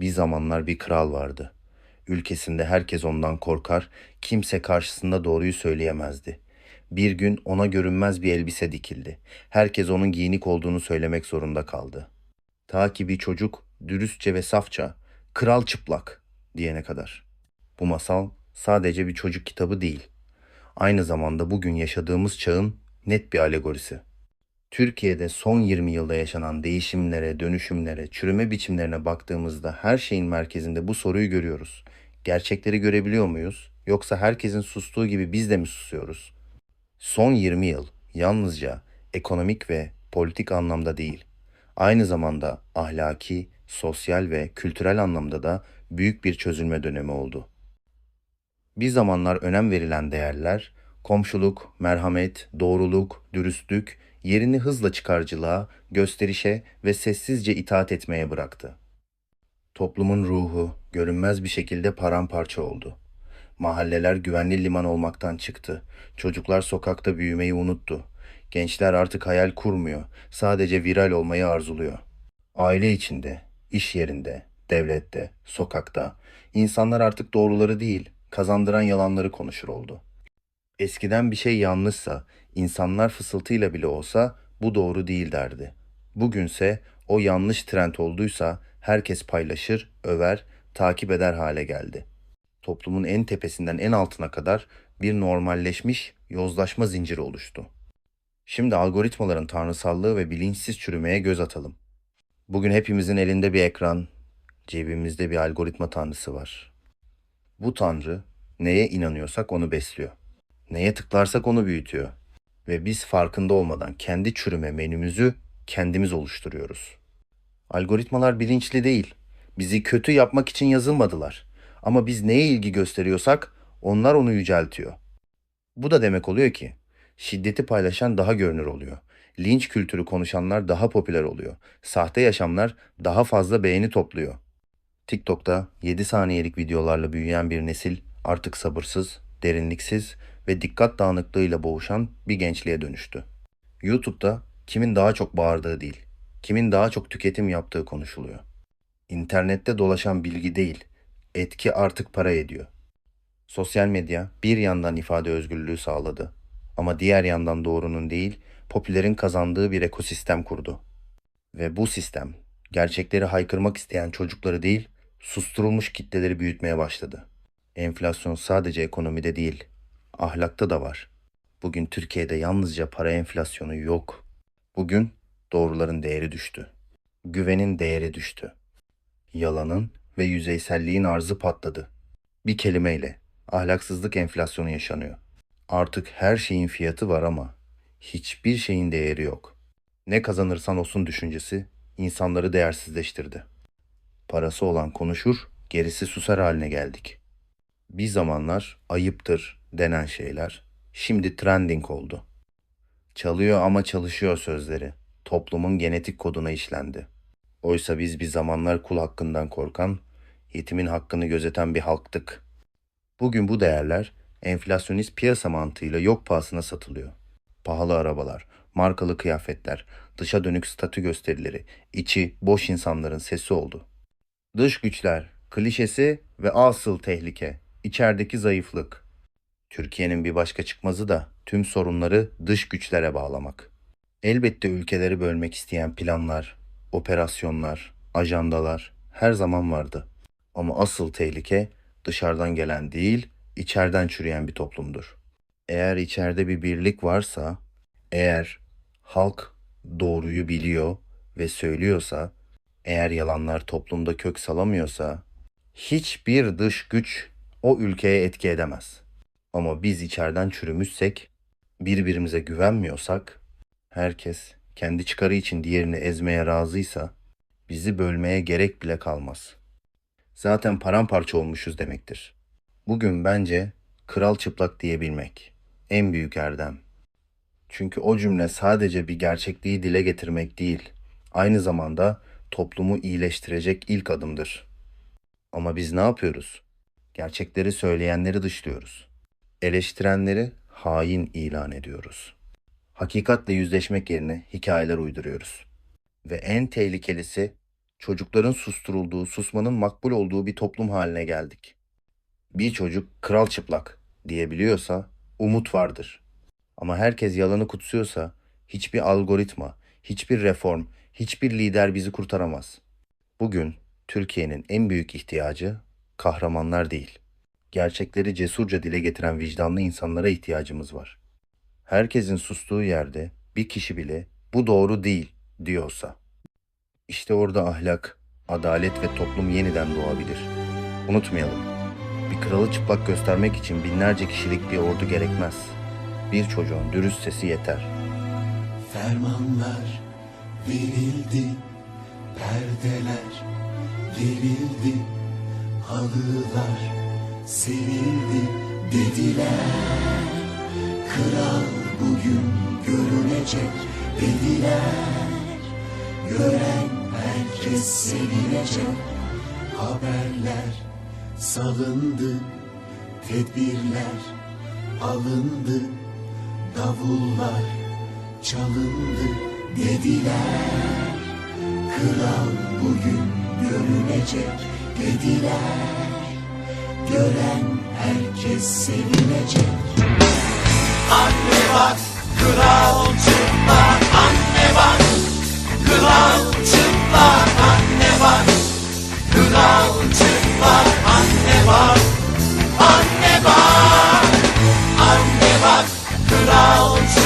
Bir zamanlar bir kral vardı. Ülkesinde herkes ondan korkar, kimse karşısında doğruyu söyleyemezdi. Bir gün ona görünmez bir elbise dikildi. Herkes onun giyinik olduğunu söylemek zorunda kaldı. Ta ki bir çocuk dürüstçe ve safça "Kral çıplak" diyene kadar. Bu masal sadece bir çocuk kitabı değil. Aynı zamanda bugün yaşadığımız çağın net bir alegorisi. Türkiye'de son 20 yılda yaşanan değişimlere, dönüşümlere, çürüme biçimlerine baktığımızda her şeyin merkezinde bu soruyu görüyoruz. Gerçekleri görebiliyor muyuz? Yoksa herkesin sustuğu gibi biz de mi susuyoruz? Son 20 yıl yalnızca ekonomik ve politik anlamda değil, aynı zamanda ahlaki, sosyal ve kültürel anlamda da büyük bir çözülme dönemi oldu. Bir zamanlar önem verilen değerler, komşuluk, merhamet, doğruluk, dürüstlük yerini hızla çıkarcılığa, gösterişe ve sessizce itaat etmeye bıraktı. Toplumun ruhu görünmez bir şekilde paramparça oldu. Mahalleler güvenli liman olmaktan çıktı. Çocuklar sokakta büyümeyi unuttu. Gençler artık hayal kurmuyor, sadece viral olmayı arzuluyor. Aile içinde, iş yerinde, devlette, sokakta insanlar artık doğruları değil, kazandıran yalanları konuşur oldu. Eskiden bir şey yanlışsa, insanlar fısıltıyla bile olsa bu doğru değil derdi. Bugünse o yanlış trend olduysa herkes paylaşır, över, takip eder hale geldi. Toplumun en tepesinden en altına kadar bir normalleşmiş yozlaşma zinciri oluştu. Şimdi algoritmaların tanrısallığı ve bilinçsiz çürümeye göz atalım. Bugün hepimizin elinde bir ekran, cebimizde bir algoritma tanrısı var. Bu tanrı neye inanıyorsak onu besliyor. Neye tıklarsak onu büyütüyor. Ve biz farkında olmadan kendi çürüme menümüzü kendimiz oluşturuyoruz. Algoritmalar bilinçli değil. Bizi kötü yapmak için yazılmadılar. Ama biz neye ilgi gösteriyorsak onlar onu yüceltiyor. Bu da demek oluyor ki şiddeti paylaşan daha görünür oluyor. Linç kültürü konuşanlar daha popüler oluyor. Sahte yaşamlar daha fazla beğeni topluyor. TikTok'ta 7 saniyelik videolarla büyüyen bir nesil artık sabırsız, derinliksiz ve dikkat dağınıklığıyla boğuşan bir gençliğe dönüştü. YouTube'da kimin daha çok bağırdığı değil, kimin daha çok tüketim yaptığı konuşuluyor. İnternette dolaşan bilgi değil, etki artık para ediyor. Sosyal medya bir yandan ifade özgürlüğü sağladı ama diğer yandan doğrunun değil, popülerin kazandığı bir ekosistem kurdu. Ve bu sistem gerçekleri haykırmak isteyen çocukları değil, susturulmuş kitleleri büyütmeye başladı. Enflasyon sadece ekonomide değil, ahlakta da var. Bugün Türkiye'de yalnızca para enflasyonu yok. Bugün doğruların değeri düştü. Güvenin değeri düştü. Yalanın ve yüzeyselliğin arzı patladı. Bir kelimeyle ahlaksızlık enflasyonu yaşanıyor. Artık her şeyin fiyatı var ama hiçbir şeyin değeri yok. Ne kazanırsan olsun düşüncesi insanları değersizleştirdi. Parası olan konuşur, gerisi susar haline geldik. Bir zamanlar ayıptır denen şeyler şimdi trending oldu. Çalıyor ama çalışıyor sözleri toplumun genetik koduna işlendi. Oysa biz bir zamanlar kul hakkından korkan, yetimin hakkını gözeten bir halktık. Bugün bu değerler enflasyonist piyasa mantığıyla yok pahasına satılıyor. Pahalı arabalar, markalı kıyafetler, dışa dönük statü gösterileri, içi boş insanların sesi oldu. Dış güçler, klişesi ve asıl tehlike, içerideki zayıflık. Türkiye'nin bir başka çıkmazı da tüm sorunları dış güçlere bağlamak. Elbette ülkeleri bölmek isteyen planlar, operasyonlar, ajandalar her zaman vardı. Ama asıl tehlike dışarıdan gelen değil, içeriden çürüyen bir toplumdur. Eğer içeride bir birlik varsa, eğer halk doğruyu biliyor ve söylüyorsa, eğer yalanlar toplumda kök salamıyorsa, hiçbir dış güç o ülkeye etki edemez. Ama biz içeriden çürümüşsek, birbirimize güvenmiyorsak, herkes kendi çıkarı için diğerini ezmeye razıysa, bizi bölmeye gerek bile kalmaz. Zaten paramparça olmuşuz demektir. Bugün bence kral çıplak diyebilmek en büyük erdem. Çünkü o cümle sadece bir gerçekliği dile getirmek değil, aynı zamanda toplumu iyileştirecek ilk adımdır. Ama biz ne yapıyoruz? Gerçekleri söyleyenleri dışlıyoruz. Eleştirenleri hain ilan ediyoruz. Hakikatle yüzleşmek yerine hikayeler uyduruyoruz. Ve en tehlikelisi Çocukların susturulduğu, susmanın makbul olduğu bir toplum haline geldik. Bir çocuk kral çıplak diyebiliyorsa umut vardır. Ama herkes yalanı kutsuyorsa hiçbir algoritma, hiçbir reform, hiçbir lider bizi kurtaramaz. Bugün Türkiye'nin en büyük ihtiyacı kahramanlar değil. Gerçekleri cesurca dile getiren vicdanlı insanlara ihtiyacımız var. Herkesin sustuğu yerde bir kişi bile bu doğru değil diyorsa işte orada ahlak, adalet ve toplum yeniden doğabilir. Unutmayalım. Bir kralı çıplak göstermek için binlerce kişilik bir ordu gerekmez. Bir çocuğun dürüst sesi yeter. Fermanlar verildi, perdeler gerildi, halılar serildi dediler. Kral bugün görünecek dediler. Gören herkes sevinecek. Haberler salındı, tedbirler alındı, davullar çalındı dediler. Kral bugün görünecek dediler. Gören herkes sevinecek. Anne bak, kral çıplak. Anne bak, kral çıplak. Anne bak, kral çıplak. Anne bak, anne bak. Anne bak, kral çıplak.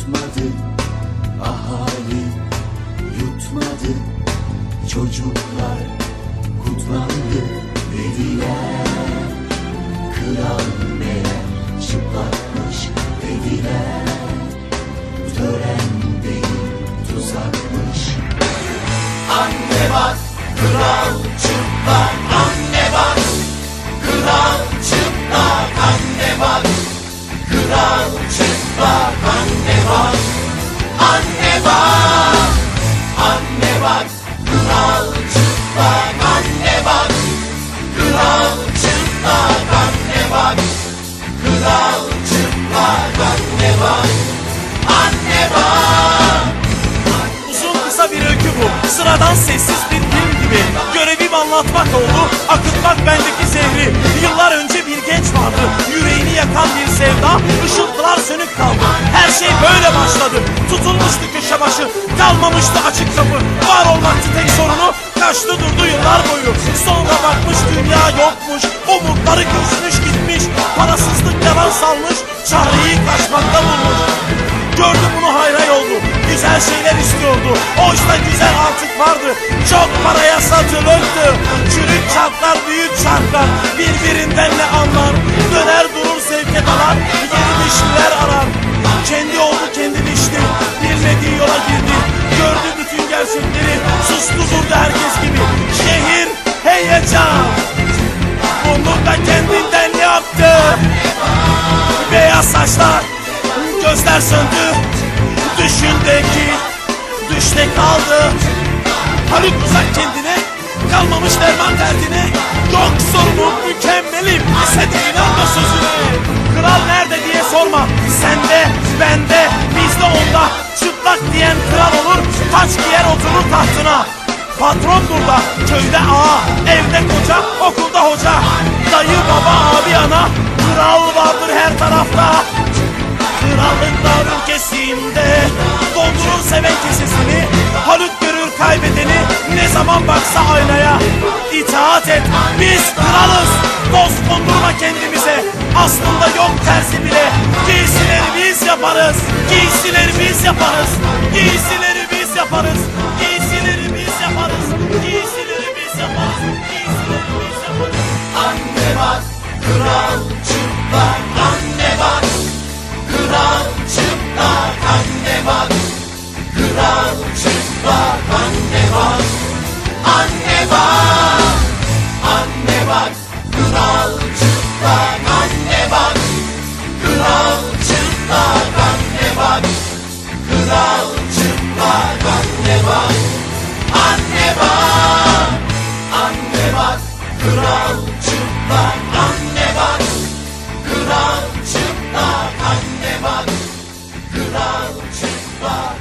Tutmadı. Ahali yutmadı. Çocuklar kutlandı dediler. Kral meğer çıplakmış dediler. Tören değil tuzakmış. Anne bak, kral çıplak. Anne bak, anne bak. Uzun kısa bir öykü bu. Sıradan sessiz bir film gibi. Görevim anlatmak oldu. Akıtmak bendeki zehri. Yıllar önce bir genç vardı. Yüreğini yakan bir sevda. Işıltılar sönük kaldı. Her şey böyle başladı. Tutulmuştu köşe başı. Kalmamıştı açık kapı. Var olmaktı tek sorunu. Kaçtı durdu yıllar boyu. Sonra bakmış dünya yokmuş. Umutları göçmüş gitmiş. Parasızlık yalan salmış. Çareyi kaçmakta bulmuş. Gördü bunu hayray oldu. Güzel şeyler istiyordu. Oysa güzel artık vardı. Çok paraya satılırdı. Çürük çarklar, büyük çarklar. Birbirinden ne anlar? Döner durur sevke dalar. Yeni dişliler arar. Kendi oldu kendi dişli. Bilmediği yola girdi. Gördü bütün gerçekleri. Sustu durdu herkes gibi. Şehir heyecan. Beyaz saçlar, gözler söndü. Düşündeki düşte kaldı. Haluk uzak kendine, kalmamış derman derdine. Yok sorunun mükemmelim, istediğin anda sözüne. Kral nerede diye sorma, sende, bende, bizde onda. Çıplak diyen kral olur, taç giyer oturur tahtına. Patron burada, köyde ağa, evde koca, okulda hoca. Dayı, baba, abi, ana, kral vardır her tarafta. Krallıklar ülkesinde Doldurun seven kesesini Haluk görür kaybedeni. Ne zaman baksa aynaya İtaat et. Biz kralız. Dost kondurma kendimize. Aslında yok tersi bile. Giysileri biz yaparız. Giysileri biz yaparız. Giysileri biz yaparız. Giysileri Crouching back,